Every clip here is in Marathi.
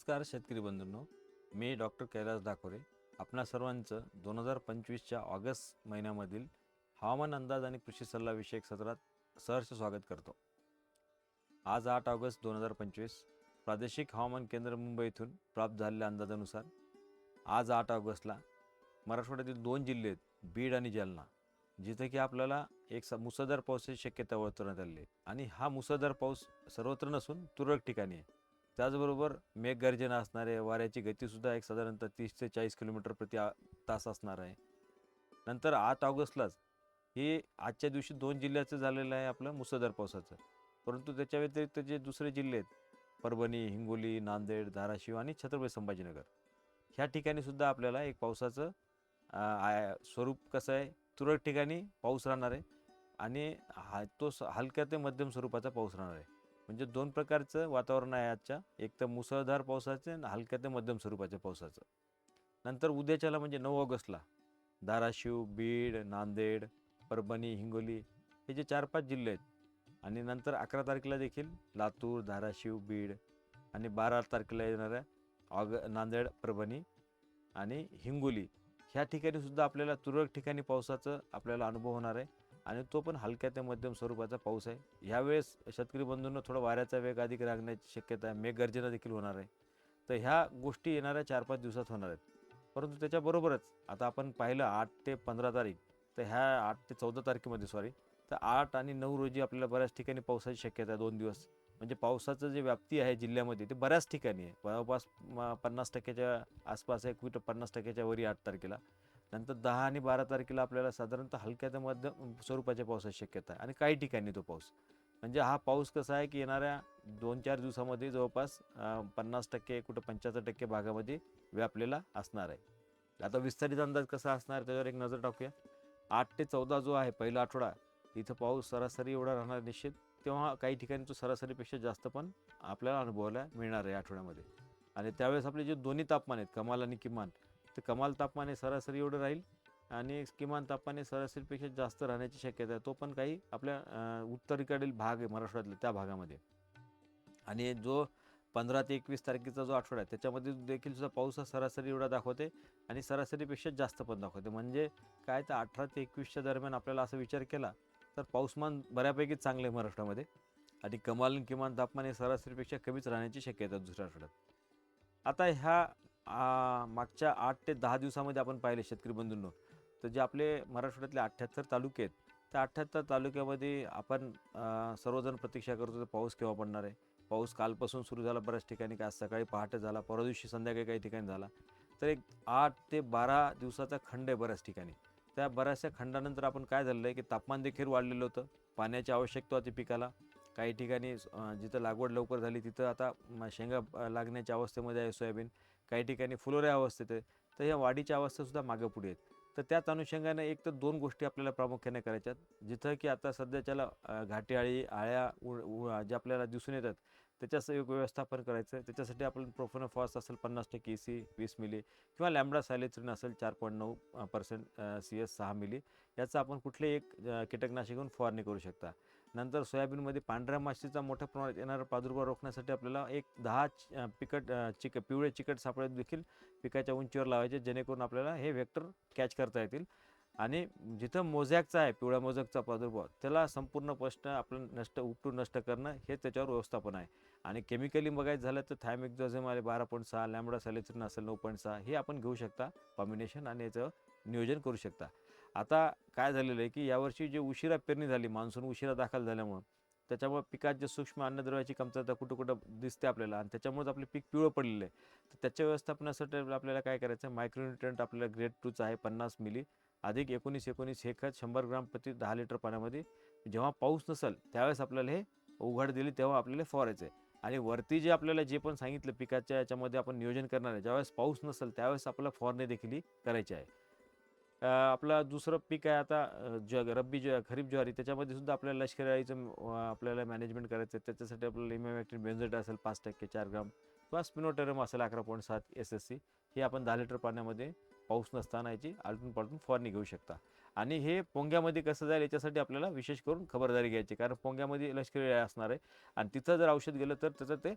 नमस्कार शेतकरी बंधूंनो. मी डॉक्टर कैलास डाकोरे आपणा सर्वांचं दोन हजार पंचवीसच्या ऑगस्ट महिन्यामधील हवामान अंदाज आणि कृषी सल्ला विषयक सत्रात सहर्ष स्वागत करतो. आज आठ ऑगस्ट दोन हजार पंचवीस. प्रादेशिक हवामान केंद्र मुंबईतून प्राप्त झालेल्या अंदाजानुसार आज आठ ऑगस्टला मराठवाड्यातील दोन जिल्हे आहेत बीड आणि जालना जिथे की आपल्याला एक स मुसळधार पावसाची शक्यता वर्तवण्यात आली आहे. आणि हा मुसळधार पाऊस सर्वत्र नसून तुरळक ठिकाणी आहे. त्याचबरोबर मेघगर्जना असणार आहे वाऱ्याची गतीसुद्धा एक साधारणतः तीस ते चाळीस किलोमीटर प्रति तास असणार आहे. नंतर आठ ऑगस्टलाच हे आजच्या दिवशी दोन जिल्ह्याचं झालेलं आहे आपलं मुसळधार पावसाचं. परंतु त्याच्या व्यतिरिक्त जे दुसरे जिल्हे आहेत परभणी हिंगोली नांदेड धाराशिव आणि छत्रपती संभाजीनगर ह्या ठिकाणी सुद्धा आपल्याला एक पावसाचं स्वरूप कसं आहे? तुरळक ठिकाणी पाऊस राहणार आहे आणि हा तो स- हलक्या ते मध्यम स्वरूपाचा पाऊस राहणार आहे. म्हणजे दोन प्रकारचं वातावरण आहे आजच्या. एक तर मुसळधार पावसाचे आणि हलक्या ते मध्यम स्वरूपाच्या पावसाचं. नंतर उद्याच्याला म्हणजे नऊ ऑगस्टला धाराशिव बीड नांदेड परभणी हिंगोली हे जे चार पाच जिल्हे आहेत. आणि नंतर अकरा तारखेला देखील लातूर धाराशिव बीड आणि बारा तारखेला येणाऱ्या ऑग नांदेड परभणी आणि हिंगोली. ह्या ठिकाणी सुद्धा आपल्याला तुरळक ठिकाणी पावसाचं आपल्याला अनुभव होणार आहे. आणि तो पण हलक्या ते मध्यम स्वरूपाचा पाऊस आहे. ह्यावेळेस शेतकरी बंधूंना थोडा वाऱ्याचा वेग अधिक रागण्याची शक्यता आहे. मेघगर्जना देखील होणार आहे. तर ह्या गोष्टी येणाऱ्या चार पाच दिवसात होणार आहेत. परंतु त्याच्याबरोबरच आता आपण पाहिलं आठ ते पंधरा तारीख तर ह्या आठ ते चौदा तारखेमध्ये सॉरी तर आठ आणि नऊ रोजी आपल्याला बऱ्याच ठिकाणी पावसाची शक्यता आहे दोन दिवस. म्हणजे पावसाचं जे व्याप्ती आहे जिल्ह्यामध्ये ते बऱ्याच ठिकाणी आहे. जवळपास पन्नास टक्क्याच्या आसपास आहे कुठं पन्नास टक्क्याच्या वरी आठ तारखेला. नंतर दहा आणि बारा तारखेला आपल्याला साधारणतः हलक्या ते मध्यम स्वरूपाच्या पावसाची शक्यता आहे. आणि काही ठिकाणी तो पाऊस. म्हणजे हा पाऊस कसा आहे की येणाऱ्या दोन चार दिवसामध्ये जवळपास पन्नास टक्के कुठं पंच्याहत्तर टक्के भागामध्ये व्यापलेला असणार आहे. आता विस्तारित अंदाज कसा असणार त्याच्यावर एक नजर टाकूया. आठ ते चौदा जो आहे पहिला आठवडा इथं पाऊस सरासरी एवढा राहणार निश्चित. तेव्हा काही ठिकाणी तो सरासरीपेक्षा जास्त पण आपल्याला अनुभवायला मिळणार आहे आठवड्यामध्ये. आणि त्यावेळेस आपले जे दोन्ही तापमान आहेत कमाल आणि किमान तर कमाल तापमान हे सरासरी एवढं राहील आणि किमान तापमान हे सरासरीपेक्षा जास्त राहण्याची शक्यता आहे. तो पण काही आपल्या उत्तरेकडील भाग आहे महाराष्ट्रातल्या त्या भागामध्ये. आणि जो पंधरा ते एकवीस तारखेचा जो आठवडा आहे त्याच्यामध्ये देखील सुद्धा पाऊस हा सरासरी एवढा दाखवते आणि सरासरीपेक्षा जास्त पण दाखवते. म्हणजे काय तर अठरा ते एकवीसच्या दरम्यान आपल्याला असा विचार केला तर पाऊसमान बऱ्यापैकी चांगलं आहे महाराष्ट्रामध्ये. आणि कमाल किमान तापमान हे सरासरीपेक्षा कमीच राहण्याची शक्यता आहे दुसऱ्या आठवड्यात. आता ह्या मागच्या आठ ते दहा दिवसामध्ये आपण पाहिले शेतकरी बंधूंनो. तर जे आपले मराठवाड्यातले अठ्ठ्याहत्तर तालुके आहेत त्या अठ्ठ्याहत्तर तालुक्यामध्ये आपण सर्वजण प्रतीक्षा करतो तर पाऊस केव्हा पडणार आहे? पाऊस कालपासून सुरू झाला बऱ्याच ठिकाणी काय आज सकाळी पहाटे झाला परवा दिवशी संध्याकाळी काही ठिकाणी झाला. तर एक आठ ते बारा दिवसाचा खंड आहे बऱ्याच ठिकाणी. त्या बऱ्याचशा खंडानंतर आपण काय झालेलं आहे की तापमान देखील वाढलेलं होतं. पाण्याची आवश्यकता होती पिकाला. काही ठिकाणी जिथं लागवड लवकर झाली तिथं आता शेंगा लागण्याच्या अवस्थेमध्ये आहे सोयाबीन. काही ठिकाणी फुलोऱ्या अवस्थेत आहे तर ह्या वाढीच्या अवस्थासुद्धा मागे पुढे आहेत. तर त्याच अनुषंगाने एक तर दोन गोष्टी आपल्याला प्रामुख्याने करायच्यात जिथं की आता सध्याच्याला घाटीआळी आळ्या उ ज्या आपल्याला दिसून येतात त्याच्याचं एक व्यवस्थापन करायचं आहे त्याच्यासाठी आपण प्रोफोनो फॉस असेल पन्नास टक्के सी वीस मिली किंवा लॅमडा सायलेत्रिन असेल चार पॉईंट नऊ पर्सेंट सी एस सहा मिली याचा आपण कुठलेही एक कीटकनाशक घेऊन फवारणी करू शकता. नंतर सोयाबीनमध्ये पांढऱ्या माशीचा मोठ्या प्रमाणात येणारा प्रादुर्भाव रोखण्यासाठी आपल्याला एक दहा पिकट चिक पिवळे चिकट सापळे देखील पिकाच्या उंचीवर लावायचे जेणेकरून आपल्याला हे व्हेक्टर कॅच करता येतील. आणि जिथं मोझॅकचा आहे पिवळ्या मोझॅकचा प्रादुर्भाव त्याला संपूर्ण प्रश्न आपलं नष्ट उपटून नष्ट करणं हे त्याच्यावर व्यवस्थापन आहे. आणि केमिकली बघायचं झालं तर थायमिक्झोझेम आले बारा पॉईंट सहा लॅमडा सॅलेक्शन असेल नऊ पॉईंट सहा हे आपण घेऊ शकता. कॉम्बिनेशन आणि याचं नियोजन करू शकता. आता काय झालेलं आहे की यावर्षी जे उशिरा पेरणी झाली मान्सून उशिरा दाखल झाल्यामुळं त्याच्यामुळे पिकात जे सूक्ष्म अन्नद्रव्याची कमतरता कुठं कुठं दिसते आपल्याला आणि त्याच्यामुळेच आपले पीक पिवळं पडलेलं आहे. तर त्याच्या व्यवस्थापनासाठी आपल्याला काय करायचं आहे? मायक्रोन्युट्रंट आपल्याला ग्रेड टूचं आहे पन्नास मिली अधिक एकोणीस एकोणीस हे खत शंभर ग्राम प्रति दहा लिटर पाण्यामध्ये जेव्हा पाऊस नसेल त्यावेळेस आपल्याला हे उघड दिली तेव्हा आपल्याला फवारायचं आहे. आणि वरती जे आपल्याला जे पण सांगितलं पिकाच्या याच्यामध्ये आपण नियोजन करणार आहे ज्यावेळेस पाऊस नसेल त्यावेळेस आपल्याला फवारणी देखील करायची आहे. आपला दुसरं पीक आहे आता ज रब्बी ज खरीप ज्वारी त्याच्यामध्ये सुद्धा आपल्याला लष्करी अळीचं आपल्याला मॅनेजमेंट करायचं आहे. त्याच्यासाठी आपल्याला इमॅमॅक्टिन बेन्झेट असेल पाच टक्के चार ग्राम किंवा स्पिनोटेरम असेल अकरा पॉईंट सात एस एस सी हे आपण दहा लिटर पाण्यामध्ये पाऊस नसताना याची आलटून पालटून फवारणी घेऊ शकता. आणि हे पोंग्यामध्ये कसं जाईल याच्यासाठी आपल्याला विशेष करून खबरदारी घ्यायची कारण पोंग्यामध्ये लष्करी असणार आहे. आणि तिथं जर औषध गेलं तर त्याचं ते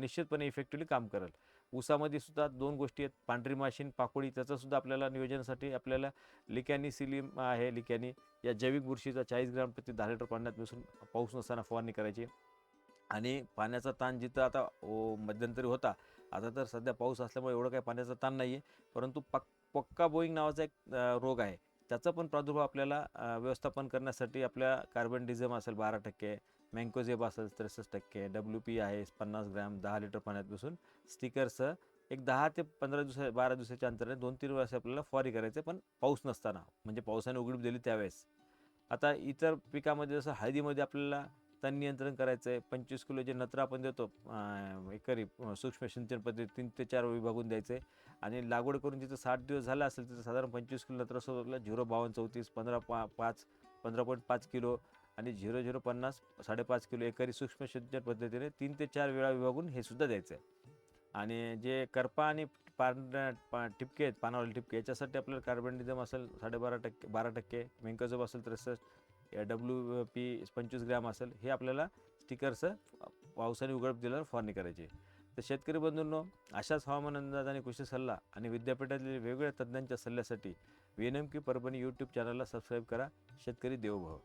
निश्चितपणे इफेक्टिव्हली काम करेल. ऊसामध्ये सुद्धा दोन गोष्टी आहेत. पांढरी माशीन पाकोळी त्याचं सुद्धा आपल्याला नियोजनासाठी आपल्याला लिकॅनी सिलिम आहे लिकॅनी या जैविक बुरशीचा चाळीस ग्राम प्रति दहा लिटर पाण्यात मिसळून पाऊस नसताना फवारणी करायची. आणि पाण्याचा ताण जिथं आता ओ मध्यंतरी होता आता तर सध्या पाऊस असल्यामुळे एवढं काही पाण्याचा ताण नाही आहे परंतु पक पक्का बोईंग नावाचा एक रोग आहे. त्याचा पण प्रादुर्भाव आपल्याला व्यवस्थापन करण्यासाठी आपल्या कार्बन डिझम असेल बारा टक्के मँकोझेब असेल त्रेसष्ट टक्के डब्ल्यू पी आहे पन्नास ग्रॅम दहा लिटर पाण्यात बसून स्टिकरसह एक दहा ते पंधरा दिवसा बारा दिवसाच्या अंतराने दोन तीन वेळेस आपल्याला फवारी करायचं पण पाऊस नसताना म्हणजे पावसाने उघडीप दिली त्यावेळेस. आता इतर पिकामध्ये जसं हळदीमध्ये आपल्याला तण नियंत्रण करायचं आहे पंचवीस किलो जे नत्र आपण देतो एकरी सूक्ष्म सिंचन पद्धती तीन ते चार विभागून द्यायचं. आहे आणि लागवड करून जिथं साठ दिवस झाला असेल तिथं साधारण पंचवीस किलो नत्र नत्रासोबतला झिरो बावन्न चौतीस पंधरा पा पाच पंधरा पॉईंट पाच किलो आणि झिरो झिरो पन्नास साडेपाच किलो एकरी सूक्ष्म सिंचन पद्धतीने तीन ते चार वेळा विभागून हे सुद्धा द्यायचं आहे आणि जे करपा आणि पान पा टिपके आहेत पानावरील टिपके याच्यासाठी आपल्याला कार्बन डिझम असेल साडेबारा टक्के बारा टक्के मेंकजोब असेल त्रेसष्ट डब्ल्यू पी पंचवीस ग्रॅम असेल हे आपल्याला स्टिकर्स पावसाने उघडप दिल्यावर फवारणी करायची. तर शेतकरी बंधूंनो अशाच हवामान अंदाज आणि कृषी सल्ला आणि विद्यापीठातील वेगवेगळ्या तज्ज्ञांच्या सल्ल्यासाठी व्ही की परभणी यूट्यूब चॅनलला सबस्क्राईब करा. शेतकरी देवभाव.